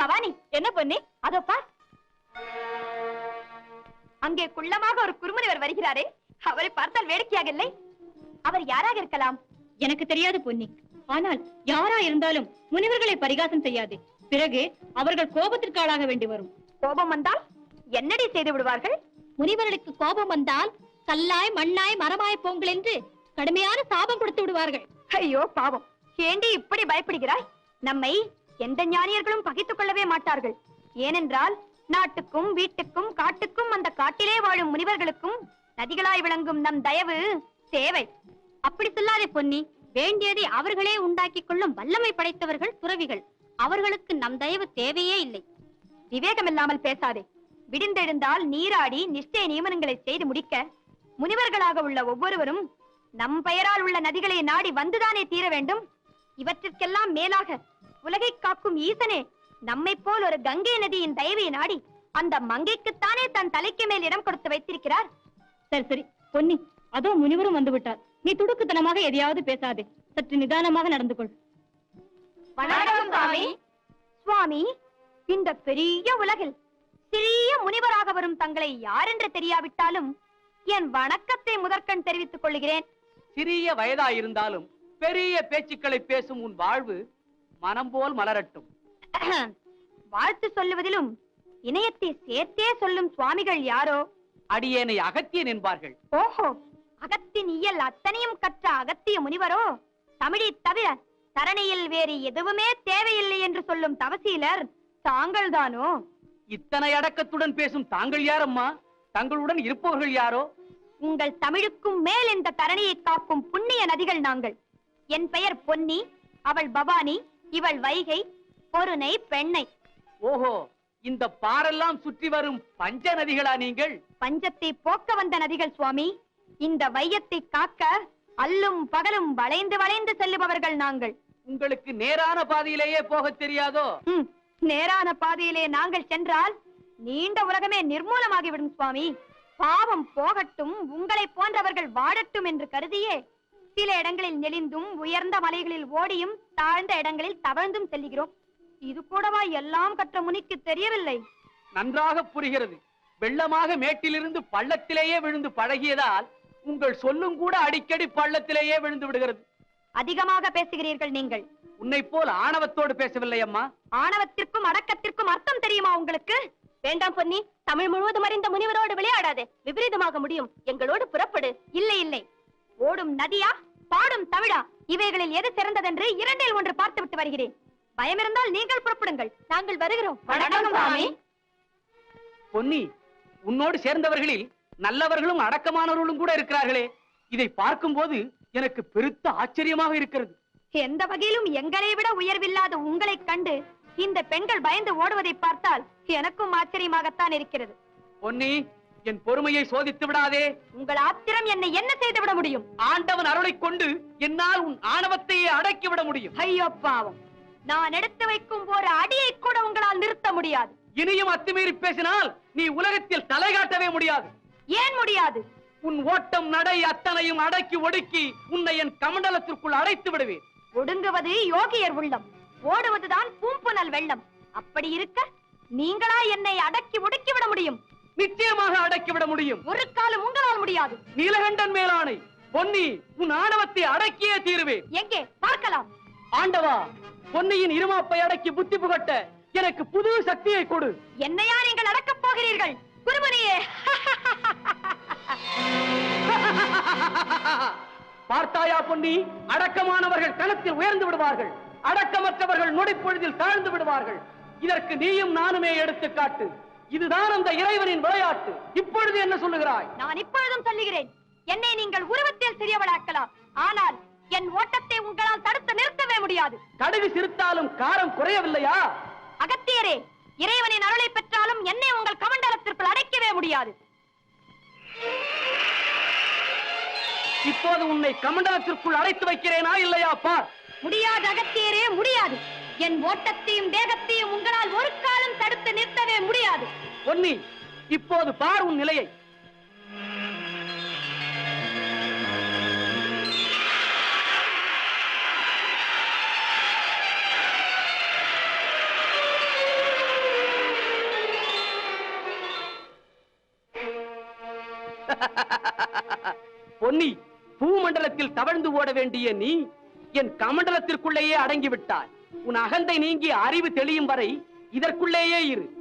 பவானி என்ன பொண்ணு அதோ பார். அங்கே குள்ளமாக ஒரு குறுமுனிவர் வருகிறாரே. அவரை பார்த்தால் வேடிக்கையாக இல்லை அவர் யாராக இருக்கலாம்? எனக்கு தெரியாது பொன்னி. ஆனால் யாரா இருந்தாலும் முனிவர்களை பரிகாசம் செய்யாது. பிறகு அவர்கள் கோபத்திற்கு ஆளாக வேண்டி வரும். கோபம் வந்தால் என்னடி செய்து விடுவார்கள்? முனிவர்களுக்கு கோபம் வந்தால் கல்லாய் மண்ணாய் மரமாய் போங்கள் என்று கடுமையான சாபம் கொடுத்து விடுவார்கள். ஐயோ பாவம். ஏண்டி இப்படி பயப்படுகிறாய்? நம்மை எந்த ஞானியர்களும் பகித்துக் கொள்ளவே மாட்டார்கள். ஏனென்றால் நாட்டுக்கும் வீட்டுக்கும் காட்டுக்கும் அந்த காட்டிலே வாழும் முனிவர்களுக்கும் நதிகளாய் விளங்கும் நம் தயவு தேவை. அப்படி சொல்லாதே பொன்னி வேண்டியதை அவர்களே உண்டாக்கிக் கொள்ளும் வல்லமை படைத்தவர்கள் துறவிகள். அவர்களுக்கு நம் தயவு தேவையே இல்லை. விவேகமில்லாமல் பேசாதே. விடிந்தெழுந்தால் நீராடி நிஷ்டய நியமனங்களை செய்து முடிக்க முனிவர்களாக உள்ள ஒவ்வொருவரும் நம் பெயரால் உள்ள நதிகளை நாடி வந்துதானே தீர வேண்டும்? இவற்றிற்கெல்லாம் மேலாக உலகை காக்கும் ஈசனே நம்மை போல் ஒரு கங்கை நதியின் தயவை நாடி அந்த மங்கைக்குத்தானே தன் தலைக்கு மேல் இடம் கொடுத்து வைத்திருக்கிறார்? சரி சரி. பொன்னி அதோ முனிவரும் வந்து விட்டார் நீ துடுக்குத்தனமாக எதையாவது பேசாதே. சற்று நிதானமாக நடந்து கொள். வணக்கம் சுவாமி. சுவாமி இந்த பெரிய உலகில் சிறிய முனிவராக வரும் தங்களை யாரென்று தெரியாவிட்டாலும் என் வணக்கத்தை முதற்கண் தெரிவித்துக் கொள்கிறேன். சிறிய வயதாயிருந்தாலும் பெரிய பேச்சுக்களை பேசும் உன் வாழ்வு மனம் போல் மலரட்டும். வாழ்த்து சொல்லுவதிலும் இணையத்தை சேர்த்தே சொல்லும் சுவாமிகள் யாரோ? அடியேனை அகத்தியன் என்பார்கள். ஓஹோ அகத்தின் இயல் அத்தனையும் கற்ற அகத்திய முனிவரோ? தமிழை தவிர தரணியில் வேறு எதுவுமே தேவையில்லை என்று சொல்லும் தவசீலர் தாங்கள்தானோ? இத்தனை அடக்கத்துடன் பேசும் தாங்கள் யாரம்மா? தங்களுடன் இருப்பவர்கள் யாரோ? உங்கள் தமிழுக்கும் மேல் இந்த தரணியை காக்கும் புண்ணிய நதிகள் நாங்கள். என் பெயர் பொன்னி அவள் பவானி இவள் வைகை பொருணை பெண்ணை. ஓஹோ இந்த பாரெல்லாம் சுற்றி வரும் பஞ்ச நதிகளா நீங்கள்? பஞ்சத்தை போக்க வந்த நதிகள் சுவாமி. இந்த வையத்தை காக்க அல்லும் பகலும் வளைந்து வளைந்து செல்லுபவர்கள் நாங்கள். உங்களுக்கு நேரான பாதையிலேயே போகத் தெரியாதோ? நேரான பாதையிலே நாங்கள் சென்றால் நீண்ட உலகமே நிர்மூலமாகிவிடும் சுவாமி. பாவம் போகட்டும் உங்களை போன்றவர்கள் வாழட்டும் என்று கருதியே சில இடங்களில் நெளிந்தும் உயர்ந்த மலைகளில் ஓடியும் தாழ்ந்த இடங்களில் தவழ்ந்தும் செல்லுகிறோம் இது கூடவா எல்லாம் கற்ற முனிக்கு தெரியவில்லை? நன்றாக புரிகிறது. வெள்ளமாக மேட்டிலிருந்து பள்ளத்திலேயே விழுந்து பழகியதால் உங்கள் சொல்லும் கூட அடிக்கடி பள்ளத்திலேயே விழுந்து விடுகிறது. அதிகமாக பேசுகிறீர்கள் நீங்கள். உன்னை போல் ஆணவத்தோடு பேசவில்லை அம்மா. ஆணவத்திற்கும் அடக்கத்திற்கும் அர்த்தம் தெரியுமா உங்களுக்கு? வேண்டாம் பொன்னி தமிழ் முழுவதும் அறிந்த முனிவரோடு விளையாடாதே. விபரீதமாக முடியும். எங்களோடு புறப்படு. இல்லை இல்லை. ஓடும் நதியா? பாடும் தமிழா இவைகளில் எது சிறந்ததென்று இரண்டில் ஒன்று பார்த்துவிட்டு வருகிறேன். பயமிருந்தால் நீங்கள் புறப்படுங்கள். நாங்கள் வருகிறோம். வணக்கம் சுவாமி. பொன்னி உன்னோடு சேர்ந்தவர்களில் நல்லவர்களும் அடக்கமானவர்களும் கூட இருக்கிறார்களே. இதை பார்க்கும்போது எனக்கு பெருத்த ஆச்சரியமாக இருக்கிறது. எந்த வகையிலும் எங்களை விட உயர்வில்லாத உங்களைக் கண்டு இந்த பெண்கள் பயந்து ஓடுவதை பார்த்தால் எனக்கும் ஆச்சரியமாகத்தான் இருக்கிறது. பொன்னி என் பொறுமையை சோதித்து விடாதே. உங்கள் ஆத்திரம் என்னை என்ன செய்து விட முடியும்? ஆண்டவன் அருளைக் கொண்டு என்னால் உன் ஆணவத்தையே அடக்கி விட முடியும். ஐயோ பாவம். நான் எடுத்து வைக்கும் ஒரு அடியை கூட உங்களால் நிறுத்த முடியாது. இனியும் அத்துமீறி பேசினால் நீ உலகத்தில் தலை காட்டவே முடியாது. ஏன் முடியாது? உன் ஓட்டம் நடை அத்தனையும் அடக்கி ஒடுக்கி உன்னை என் கமண்டலத்திற்குள் அடைத்து விடுவேன். ஒடுங்குவது யோகியர் உள்ளம். ஓடுவதுதான் பூம்புனல் வெள்ளம். அப்படி இருக்க நீங்களா என்னை அடக்கி ஒடுக்கி விட முடியும்? நிச்சயமாக அடக்கி விட முடியும். ஒரு காலம் உங்களால் முடியாது. நீலகண்டன் மேலானை பொன்னி உன் ஆணவத்தை அடக்கியே தீருவேன். எங்கே? பார்க்கலாம். ஆண்டவா பொன்னியின் இருமாப்பை அடக்கி புத்தி புகட்ட எனக்கு புது சக்தியை கொடு. என்னையா நீங்கள் அடக்கப் போகிறீர்கள்? குருமணியே. பார்த்தாயா பொன்னி? அடக்கமானவர்கள் களத்தில் உயர்ந்து விடுவார்கள். அடக்கமற்றவர்கள் நொடிப்பொழுதில் தாழ்ந்து விடுவார்கள். இதற்கு நீயும் நானுமே எடுத்துக்காட்டு. இதுதான் அந்த இறைவனின் விளையாட்டு. இப்பொழுது என்ன சொல்லுகிறாய்? நான் இப்பொழுதும் சொல்லுகிறேன். என்னை நீங்கள் உருவத்தில் சிறியவளாக்கலாம். ஆனால் என் ஓட்டத்தை உங்களால் தடுத்து நிறுத்தவே முடியாது. கடுகு சிரித்தாலும் காரம் குறையவில்லையா? அகத்தியரே இறைவனின் அருளை பெற்றாலும் என்னை உங்கள் கமண்டலத்திற்குள் அடைக்கவே முடியாது. இப்போது உன்னை கமண்டலத்திற்குள் அடைத்து வைக்கிறேனா இல்லையா? பார். முடியாது அகத்தியரே முடியாது. என் ஓட்டத்தையும் வேகத்தையும் உங்களால் ஒரு காலம் தடுத்து நிறுத்தவே முடியாது. பொன்னி இப்போது பார் உன் நிலையை. பொன்னி பூமண்டலத்தில் தவழ்ந்து ஓட வேண்டிய நீ என் கமண்டலத்திற்குள்ளேயே அடங்கிவிட்டாய். உன் அகந்தை நீங்கி அறிவு தெளியும் வரை இதற்குள்ளேயே இரு.